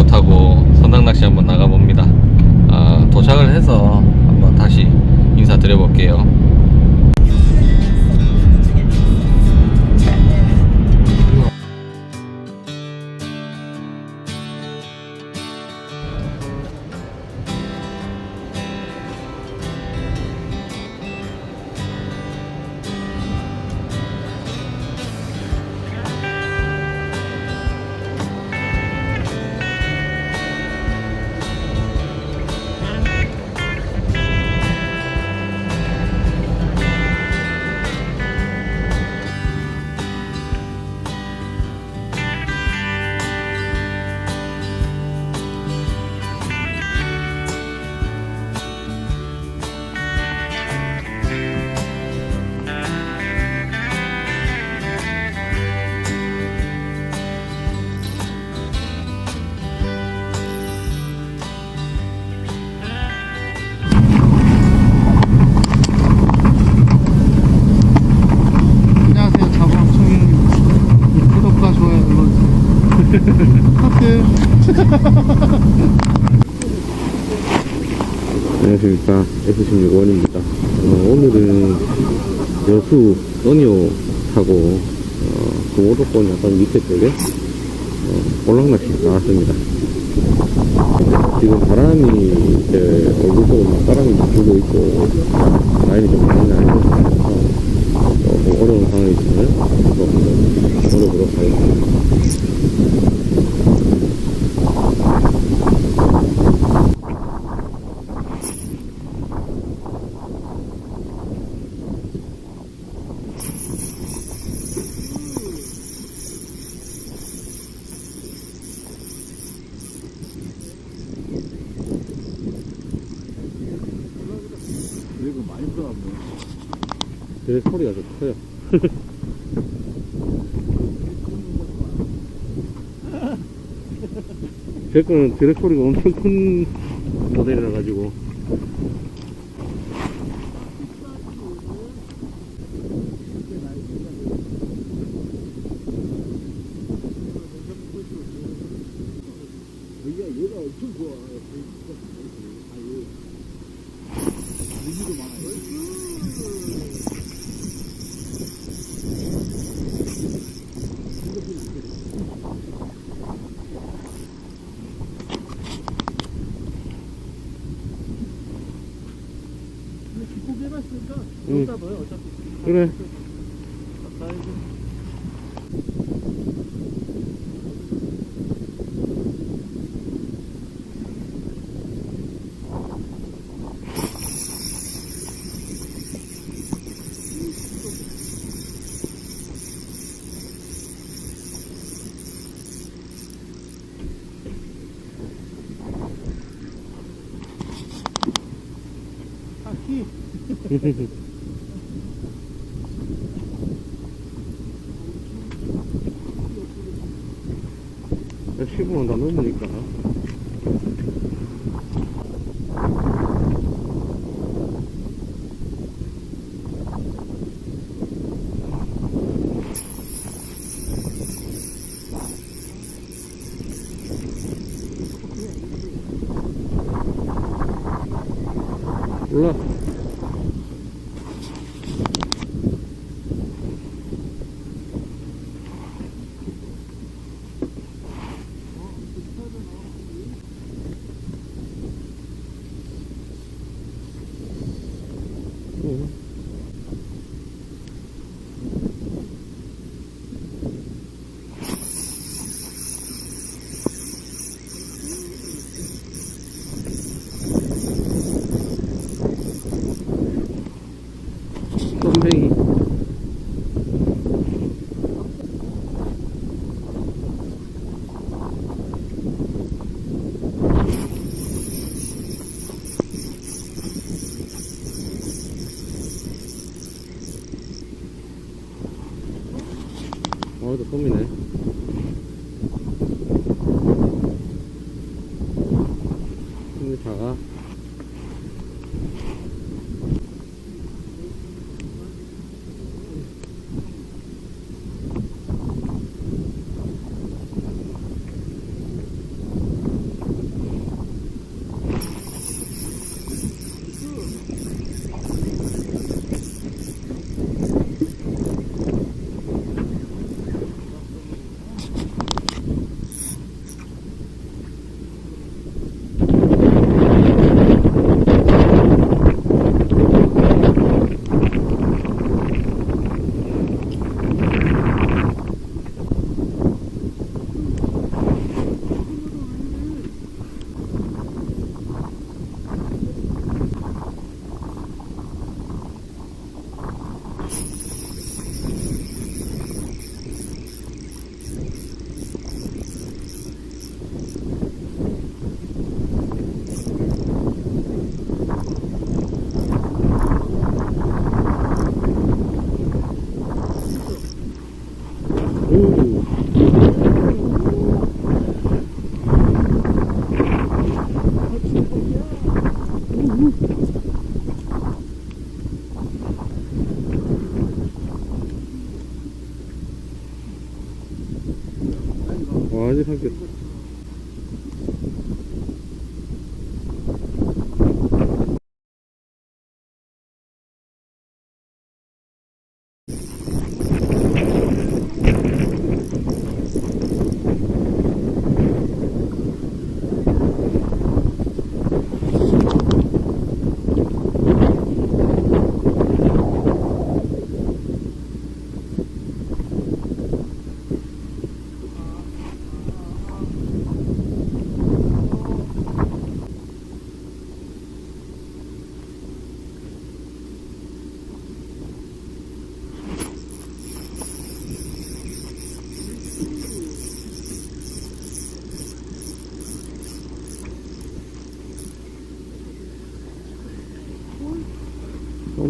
소니오 타고 선상낚시 한번 나가봅니다. 아, 도착을 해서 한번 다시 인사드려 볼게요. 안녕하세요. 하트. 안녕하십니까. F16원입니다. 어, 오늘은 여수 써니오 타고 어, 금오도권 약간 밑에 쪽에 어, 볼락낚시 나왔습니다. 지금 바람이 이제 얼굴 쪽으로 막 바람이 불고 있고 라인이 좀 많이 조금 어려운 상황이지만 조금 노려보도록 하겠습니다 그리고 많이 들어왔네. 그래 소리가 좀 커요 제 거는 드랙 소리가 엄청 큰 모델이라 가지고 얘가 얘가 엄청 좋아. 무기도 많아요. 기포기 해봤으니까 응. 다 넣어요 어차피. 그래 사이즈. 아, 15만 다 넘으니까 嗯。 어이도 껌이네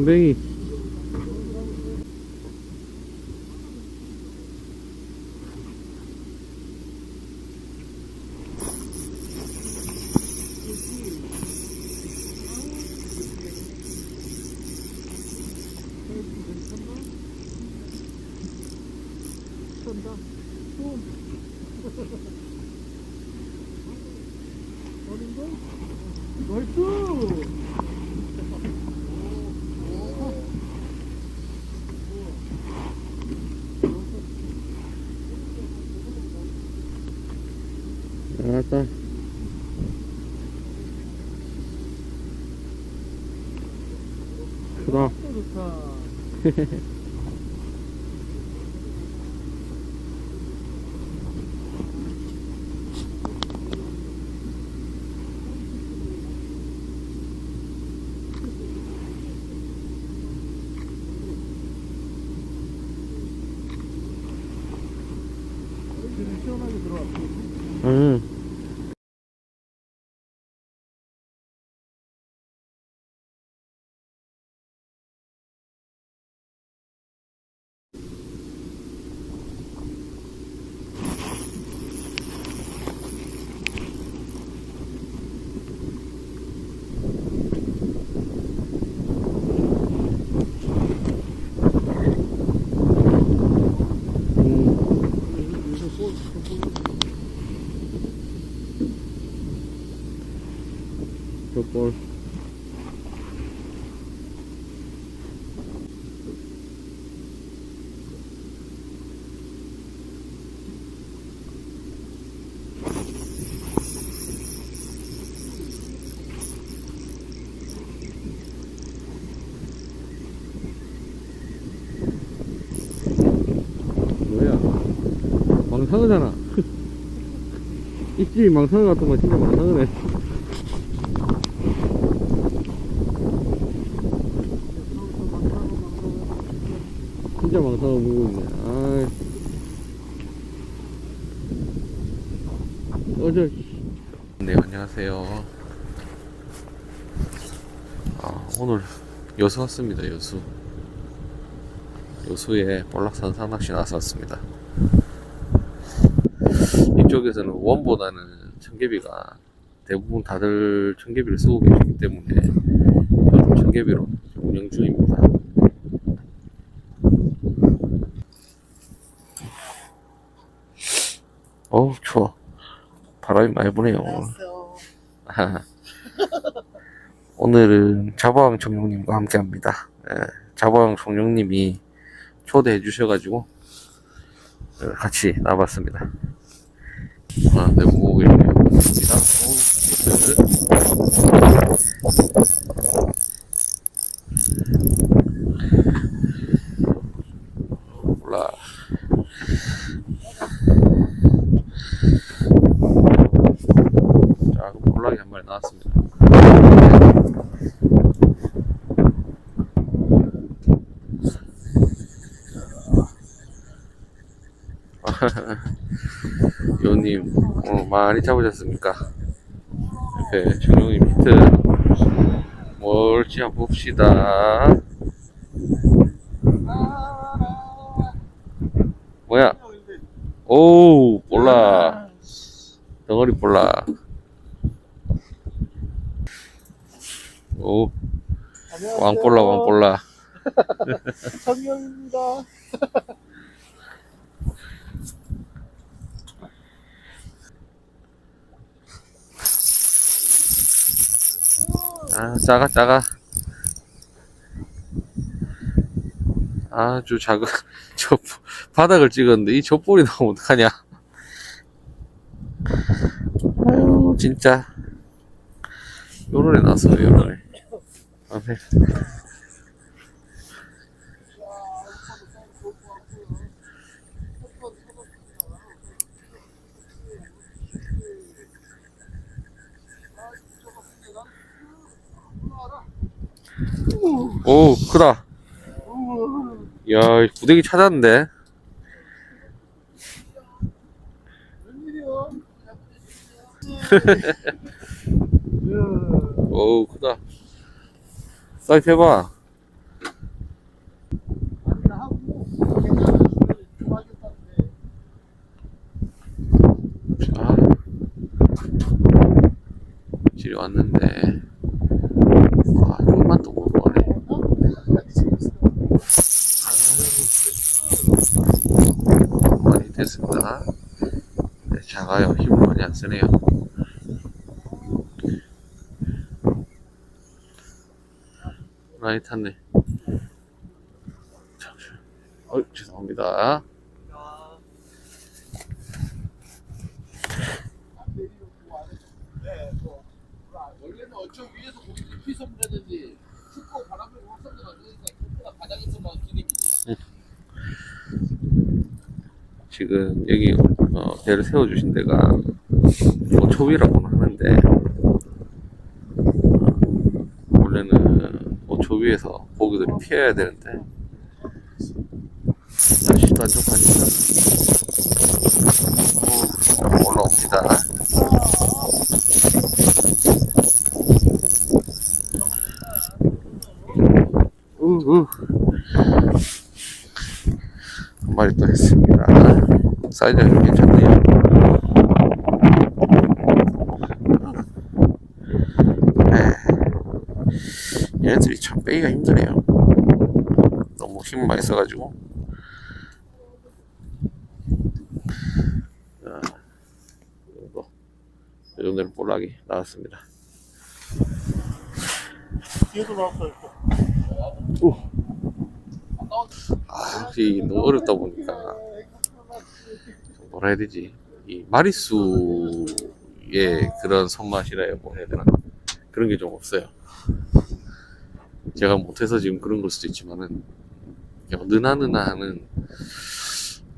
쏨뱅이. 쏜다. 알았다. 크다. 좋다. 지금 시원하게 들어왔고. 응. 볼. 뭐야? 망상어잖아. 입질이 망상어 같은 거 진짜 망상어네. 진짜 망상어 물고 있네. 아이. 어저. 네, 안녕하세요. 아, 오늘 여수 왔습니다, 여수. 여수에 볼락산 상낚시 나서 왔습니다. 이쪽에서는 원보다는 청개비가 대부분 다들 청개비를 쓰고 계시기 때문에 청개비로 운영 중입니다. 어우 추워. 바람이 많이 부네요 알았어. 오늘은 자바왕 청룡님과 함께 합니다. 예, 자바왕 청룡님이 초대해 주셔가지고 어, 같이 나와봤습니다. 아, 네, 오, 네. 몰라 자, 그럼 볼락이 한 마리 나왔습니다. 요님, 오늘 많이 잡으셨습니까? 이렇게 정용님 히트. 뭘지 한번 봅시다. 뭐야? 오, 볼라. 덩어리 볼라. 오, 왕볼라, 왕볼라. 성경입니다. 아, 작아, 작아. 아주 작은, 저, 바닥을 찍었는데, 이 젖볼이 나오면 어떡하냐. 아유, 진짜. 요런 애 나왔어, 요런 애. 아, 네. 오, 크다. 야, 구데기 찾았는데. 오, 크다. 사이즈 해봐. 아. 질이 왔는데. 아, 이것만 또 보고 가네. 아유. 많이 됐습니다. 네, 작아요. 힘을 많이 안 쓰네요. 많이 탔네. 어, 죄송합니다. 원래는 어쩜 위에서 고기 깊이 섬으려는지 춥고 바람이 확성도 안 되니까 캠프가 바닥에서만 기립이지. 지금 여기 어, 배를 세워주신 데가 오초위라고는 하는데 어, 원래는 오초 위에서 고기들이 피해야 되는데 날씨도 안 좋다니까 오, 올라옵니다. 우우 한 마리 또 했습니다. 사이즈가 좀 괜찮네요. 에, 얘네들이 참 빼기가 힘드네요. 너무 힘 많이 써가지고. 자, 이 정도. 이 정도는 볼락이 나왔습니다. 뒤에도 나왔어요. 아, 역시 너무 어렵다 보니까 좀 뭐라 해야 되지? 이 마리수의 그런 손맛이라 뭐 해야 되나? 그런 게 좀 없어요. 제가 못해서 지금 그런 걸 수도 있지만은 그냥 느나느나 하는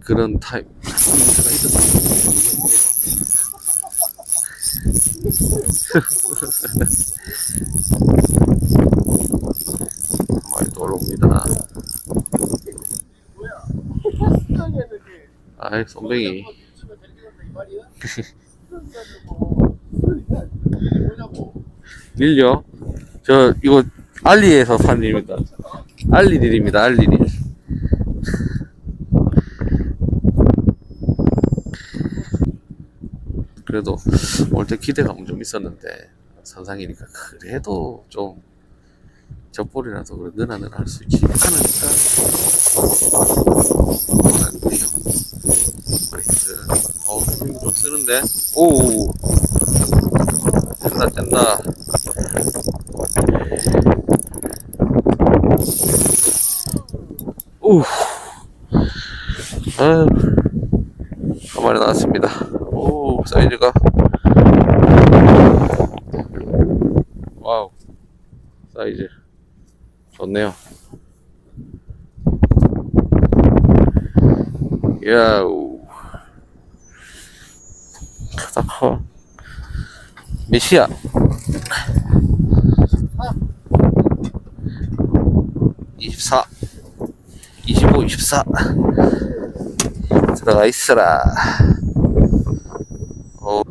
그런 타입 제가 있었던 또 올라옵니다. 아이, 쏨뱅이. 밀려. 저, 이거, 알리에서 산 일입니다. 알리딜입니다, 알리딜. 그래도, 올 때 기대감은 좀 있었는데, 선상이니까, 그래도 좀, 젖볼이라서 그래, 느나느나 할 수 있지. 않으니까, 안 돼요. 나이스. 어, 힘좀 쓰는데? 오! 짠다, 짠다. 오! 아유, 한 마리 나왔습니다. 오, 사이즈가. 와우. 사이즈. 좋네요. 야우. 크다 커. 몇이야? 이십 사, 이십오, 이십사. 들어가 있어라. 어,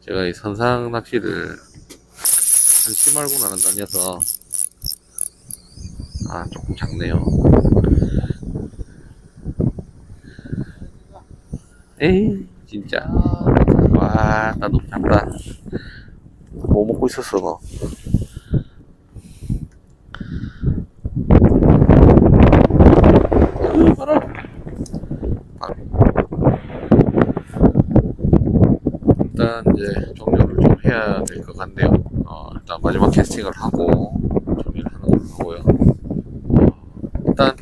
제가 이 선상 낚시를 한 시말고 나는 다녀서 아 조금 작네요. 에이 진짜 와 나도 작다 뭐 먹고 있었어 너 으, 봐라. 아. 일단 이제 종료를 좀 해야 될 것 같네요. 어, 일단 마지막 캐스팅을 하고 정리를 하는 걸로 하고요. 어, 일단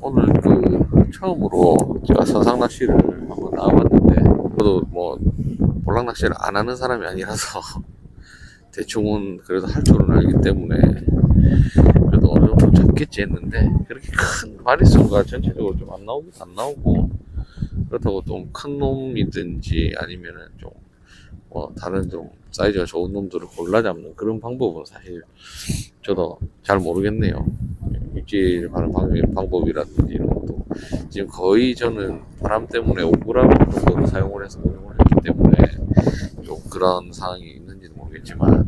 오늘 그 처음으로 제가 선상 낚시를 한번 나와봤는데 저도 뭐 볼락 낚시를 안 하는 사람이 아니라서 대충은 그래도 할 줄은 알기 때문에 그래도 어느 정도 잡겠지 했는데 그렇게 큰 마리수가 전체적으로 좀 안 나오긴 안 나오고 그렇다고 좀 큰 놈이든지 아니면은 좀 뭐 다른 좀 사이즈가 좋은 놈들을 골라 잡는 그런 방법은 사실 저도 잘 모르겠네요. 입질 하는 방- 방법이라든지 이런 것도 지금 거의 저는 바람 때문에 오그라미 정도로 사용을 해서 운영을 했기 때문에 좀 그런 상황이 있는지는 모르겠지만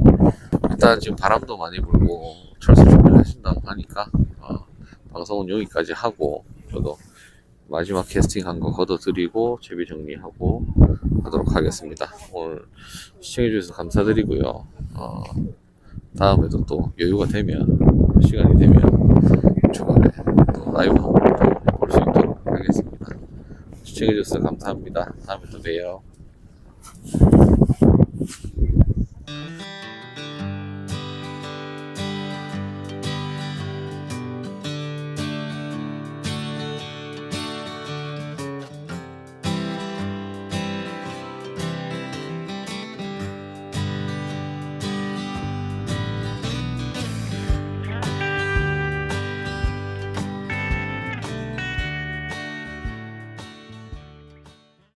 일단 지금 바람도 많이 불고 철수 준비를 하신다고 하니까 어, 방송은 여기까지 하고 저도 마지막 캐스팅 한 거 걷어드리고 제비 정리하고 하도록 하겠습니다. 오늘 시청해주셔서 감사드리고요. 어, 다음에도 또 여유가 되면 시간이 되면 주말에 또 라이브 한번 볼 수 있도록 하겠습니다. 시청해주셔서 감사합니다. 다음에 또 봬요.